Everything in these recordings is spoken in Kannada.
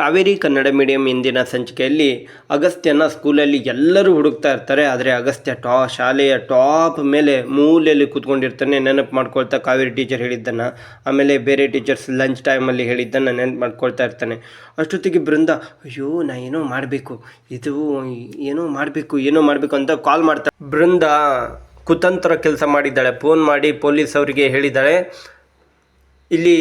ಕಾವೇರಿ ಕನ್ನಡ ಮೀಡಿಯಂ ಇಂದಿನ ಸಂಚಿಕೆಯಲ್ಲಿ ಅಗಸ್ತ್ಯನ ಸ್ಕೂಲಲ್ಲಿ ಎಲ್ಲರೂ ಹುಡುಕ್ತಾ ಇರ್ತಾರೆ. ಆದರೆ ಅಗಸ್ತ್ಯ ಟಾ, ಶಾಲೆಯ ಟಾಪ್ ಮೇಲೆ ಮೂಲೆಯಲ್ಲಿ ಕೂತ್ಕೊಂಡಿರ್ತಾನೆ, ನೆನಪು ಮಾಡ್ಕೊಳ್ತಾ ಕಾವೇರಿ ಟೀಚರ್ ಹೇಳಿದ್ದನ್ನು. ಆಮೇಲೆ ಬೇರೆ ಟೀಚರ್ಸ್ ಲಂಚ್ ಟೈಮಲ್ಲಿ ಹೇಳಿದ್ದನ್ನು ನೆನಪು ಮಾಡ್ಕೊಳ್ತಾ ಇರ್ತಾನೆ. ಅಷ್ಟೊತ್ತಿಗೆ ಬೃಂದ, ಅಯ್ಯೋ, ನಾ ಏನೋ ಮಾಡಬೇಕು. ಇದು ಏನೋ ಮಾಡಬೇಕು ಏನೋ ಮಾಡಬೇಕು ಅಂತ ಕಾಲ್ ಮಾಡ್ತಾ ಬೃಂದ ಕುತಂತ್ರ ಕೆಲಸ ಮಾಡಿದ್ದಾಳೆ. ಫೋನ್ ಮಾಡಿ ಪೊಲೀಸ್ ಅವರಿಗೆ ಹೇಳಿದ್ದಾಳೆ. ಇಲ್ಲಿ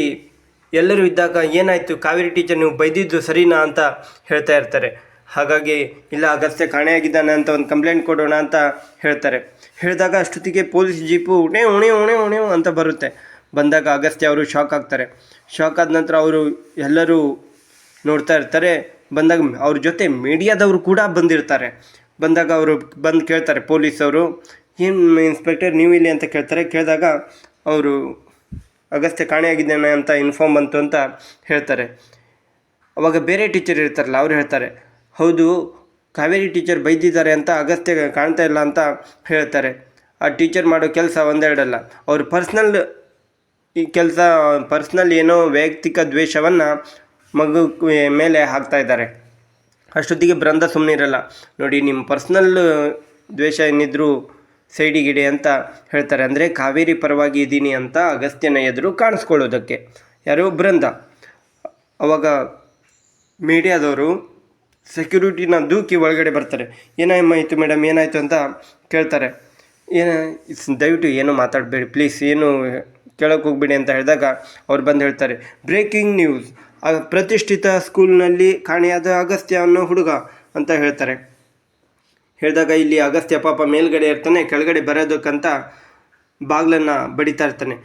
ಎಲ್ಲರೂ ಇದ್ದಾಗ ಏನಾಯಿತು? ಕಾವೇರಿ ಟೀಚರ್ ನೀವು ಬೈದಿದ್ದು ಸರಿನಾ ಅಂತ ಹೇಳ್ತಾ ಇರ್ತಾರೆ. ಹಾಗಾಗಿ ಇಲ್ಲ, ಅಗಸ್ತ್ಯ ಕಾಣೆಯಾಗಿದ್ದಾನೆ ಅಂತ ಒಂದು ಕಂಪ್ಲೇಂಟ್ ಕೊಡೋಣ ಅಂತ ಹೇಳ್ತಾರೆ. ಹೇಳಿದಾಗ ಅಷ್ಟೊತ್ತಿಗೆ ಪೊಲೀಸ್ ಜೀಪು ಉಣೆ ಉಣೆ ಉಣೆ ಉಣೆ ಅಂತ ಬರುತ್ತೆ. ಬಂದಾಗ ಅಗಸ್ತ್ಯ ಅವರು ಶಾಕ್ ಆಗ್ತಾರೆ. ಶಾಕ್ ಆದ ನಂತರ ಅವರು ಎಲ್ಲರೂ ನೋಡ್ತಾ ಇರ್ತಾರೆ. ಬಂದಾಗ ಅವ್ರ ಜೊತೆ ಮೀಡಿಯಾದವರು ಕೂಡ ಬಂದಿರ್ತಾರೆ. ಬಂದಾಗ ಅವರು ಬಂದು ಕೇಳ್ತಾರೆ ಪೊಲೀಸವರು ಏನು, ಇನ್ಸ್ಪೆಕ್ಟರ್ ನೀವು ಇಲ್ಲಿ ಅಂತ ಕೇಳ್ತಾರೆ. ಕೇಳಿದಾಗ ಅವರು ಅಗಸ್ತ್ಯ ಕಾಣೆಯಾಗಿದ್ದಾನೆ ಅಂತ ಇನ್ಫಾರ್ಮ್ ಬಂತು ಅಂತ ಹೇಳ್ತಾರೆ. ಅವಾಗ ಬೇರೆ ಟೀಚರ್ ಇರ್ತಾರಲ್ಲ, ಅವ್ರು ಹೇಳ್ತಾರೆ, ಹೌದು, ಕಾವೇರಿ ಟೀಚರ್ ಬೈದಿದ್ದಾರೆ ಅಂತ ಅಗಸ್ತ್ಯ ಕಾಣ್ತಾ ಇಲ್ಲ ಅಂತ ಹೇಳ್ತಾರೆ. ಆ ಟೀಚರ್ ಮಾಡೋ ಕೆಲಸ ಒಂದೆರಡಲ್ಲ, ಅವ್ರ ಪರ್ಸ್ನಲ್ ಈ ಕೆಲಸ ಪರ್ಸ್ನಲ್ ಏನೋ ವೈಯಕ್ತಿಕ ದ್ವೇಷವನ್ನು ಮಗು ಮೇಲೆ ಹಾಕ್ತಾ ಇದ್ದಾರೆ. ಅಷ್ಟೊತ್ತಿಗೆ ಬ್ರಂದ ಸುಮ್ಮನೆ ಇರಲ್ಲ ನೋಡಿ, ನಿಮ್ಮ ಪರ್ಸ್ನಲ್ ದ್ವೇಷ ಏನಿದ್ರು ಸೈಡಿಗಿಡೆ ಅಂತ ಹೇಳ್ತಾರೆ. ಅಂದರೆ ಕಾವೇರಿ ಪರವಾಗಿ ಇದ್ದೀನಿ ಅಂತ ಅಗಸ್ತ್ಯನ ಎದುರು ಕಾಣಿಸ್ಕೊಳ್ಳೋದಕ್ಕೆ. ಯಾರು? ಬೃಂದ. ಅವಾಗ ಮೀಡಿಯಾದವರು ಸೆಕ್ಯೂರಿಟಿನ ದೂಕಿ ಒಳಗಡೆ ಬರ್ತಾರೆ. ಏನಾಯ್ತು ಮೇಡಮ್? ಏನಾಯಿತು ಅಂತ ಕೇಳ್ತಾರೆ. ಏನ, ದಯವಿಟ್ಟು ಏನು ಮಾತಾಡಬೇಡಿ. ಪ್ಲೀಸ್ ಏನು ಕೇಳೋಕೆ ಹೋಗ್ಬೇಡಿ ಅಂತ ಹೇಳಿದಾಗ ಅವ್ರು ಬಂದು ಹೇಳ್ತಾರೆ. ಬ್ರೇಕಿಂಗ್ ನ್ಯೂಸ್ ಪ್ರತಿಷ್ಠಿತ ಸ್ಕೂಲ್ನಲ್ಲಿ ಕಾಣೆಯಾದ ಅಗಸ್ತ್ಯ ಅನ್ನೋ ಹುಡುಗ ಅಂತ ಹೇಳ್ತಾರೆ. ಹೇಳಿದಾಗ ಇಲ್ಲಿ ಅಗಸ್ತ್ಯ ಪಾಪ ಮೇಲ್ಗಡೆ ಇರ್ತಾನೆ, ಕೆಳಗಡೆ ಬರೋದಕ್ಕಂತ ಬಾಗಿಲನ್ನು ಬಡಿತಾ ಇರ್ತಾನೆ.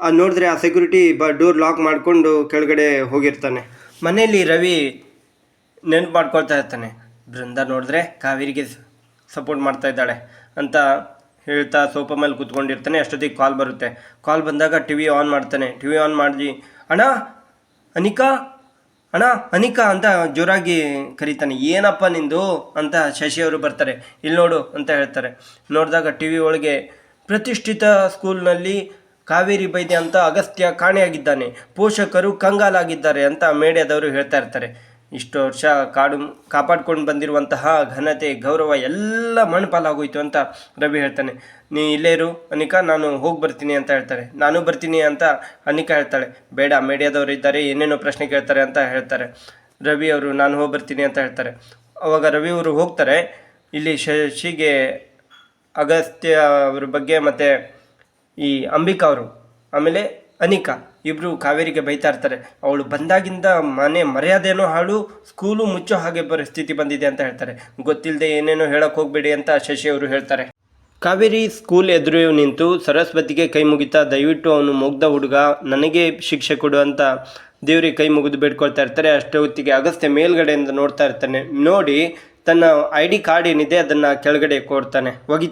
ಅದು ನೋಡಿದ್ರೆ ಆ ಸೆಕ್ಯೂರಿಟಿ ಬ ಡೋರ್ ಲಾಕ್ ಮಾಡಿಕೊಂಡು ಕೆಳಗಡೆ ಹೋಗಿರ್ತಾನೆ. ಮನೆಯಲ್ಲಿ ರವಿ ನೆನಪು ಮಾಡ್ಕೊಳ್ತಾ ಇರ್ತಾನೆ. ಬೃಂದ ನೋಡಿದ್ರೆ ಕಾವೇರಿಗೆ ಸಪೋರ್ಟ್ ಮಾಡ್ತಾ ಇದ್ದಾಳೆ ಅಂತ ಹೇಳ್ತಾ ಸೋಫಾ ಮೇಲೆ ಕೂತ್ಕೊಂಡಿರ್ತಾನೆ. ಅಷ್ಟೊತ್ತಿಗೆ ಕಾಲ್ ಬರುತ್ತೆ. ಕಾಲ್ ಬಂದಾಗ ಟಿ ವಿ ಆನ್ ಮಾಡ್ತಾನೆ. ಟಿ ವಿ ಆನ್ ಮಾಡಿ, ಅಣ್ಣ, ಅನಿಕಾ ಅಣ್ಣ, ಅನಿಕಾ ಅಂತ ಜೋರಾಗಿ ಕರೀತಾನೆ. ಏನಪ್ಪ ನಿಂದು? ಅಂತ ಶಶಿಯವರು ಬರ್ತಾರೆ. ಇಲ್ಲಿ ನೋಡು ಅಂತ ಹೇಳ್ತಾರೆ. ನೋಡಿದಾಗ ಟಿ ವಿ ಒಳಗೆ ಪ್ರತಿಷ್ಠಿತ ಸ್ಕೂಲ್ನಲ್ಲಿ ಕಾವೇರಿ ಬೈದ್ಯ ಅಂತ ಅಗಸ್ತ್ಯ ಕಾಣೆಯಾಗಿದ್ದಾನೆ. ಪೋಷಕರು ಕಂಗಾಲಾಗಿದ್ದಾರೆ ಅಂತ ಮೇಡ್ಯದವರು ಹೇಳ್ತಾ ಇರ್ತಾರೆ. ಇಷ್ಟು ವರ್ಷ ಕಾಡು ಕಾಪಾಡ್ಕೊಂಡು ಬಂದಿರುವಂತಹ ಘನತೆ, ಗೌರವ ಎಲ್ಲ ಮಣ್ಪಾಲಾಗೋಯ್ತು ಅಂತ ರವಿ ಹೇಳ್ತಾನೆ. ನೀ ಇಲ್ಲೇ ಇರು, ಅನಿಕಾ, ನಾನು ಹೋಗಿ ಬರ್ತೀನಿ ಅಂತ ಹೇಳ್ತಾರೆ. ನಾನು ಬರ್ತೀನಿ ಅಂತ ಅನಿಕಾ ಹೇಳ್ತಾಳೆ. ಬೇಡ, ಮೀಡಿಯಾದವರು ಇದ್ದಾರೆ, ಏನೇನೋ ಪ್ರಶ್ನೆ ಕೇಳ್ತಾರೆ ಅಂತ ಹೇಳ್ತಾರೆ. ರವಿ ಅವರು, ನಾನು ಹೋಗಿ ಬರ್ತೀನಿ ಅಂತ ಹೇಳ್ತಾರೆ. ಅವಾಗ ರವಿ ಅವರು ಹೋಗ್ತಾರೆ. ಇಲ್ಲಿ ಶಶಿಗೆ ಅಗಸ್ತ್ಯ ಅವ್ರ ಬಗ್ಗೆ ಮತ್ತು ಈ ಅಂಬಿಕಾ ಅವರು, ಆಮೇಲೆ ಅನಿಕಾ. ಇಬ್ಬರು ಕಾವೇರಿಗೆ ಬೈತಾ ಇರ್ತಾರೆ. ಅವಳು ಬಂದಾಗಿಂದ ಮನೆ ಮರ್ಯಾದೆನೋ ಹಾಳು, ಸ್ಕೂಲು ಮುಚ್ಚೋ ಹಾಗೆ ಪರಿಸ್ಥಿತಿ ಬಂದಿದೆ ಅಂತ ಹೇಳ್ತಾರೆ. ಗೊತ್ತಿಲ್ಲದೆ ಏನೇನೋ ಹೇಳಕ್ಕೆ ಹೋಗಬೇಡಿ ಅಂತ ಶಶಿ ಅವರು ಹೇಳ್ತಾರೆ. ಕಾವೇರಿ ಸ್ಕೂಲ್ ಎದುರು ನಿಂತು ಸರಸ್ವತಿಗೆ ಕೈ ಮುಗಿತಾ ದಯವಿಟ್ಟು ಅವನು ಮುಗ್ಧ ಹುಡುಗ, ನನಗೆ ಶಿಕ್ಷೆ ಕೊಡು ಅಂತ ದೇವರಿಗೆ ಕೈ ಮುಗಿದು ಬೇಡ್ಕೊಳ್ತಾ ಇರ್ತಾರೆ. ಅಷ್ಟೊತ್ತಿಗೆ ಅಗಸ್ತ್ಯ ಮೇಲ್ಗಡೆಯಿಂದ ನೋಡ್ತಾ ಇರ್ತಾನೆ. ನೋಡಿ, ತನ್ನ ಐ ಡಿ ಕಾರ್ಡ್ ಏನಿದೆ ಅದನ್ನು ಕೆಳಗಡೆ ಕೊಡ್ತಾನೆ. ಒಗಿ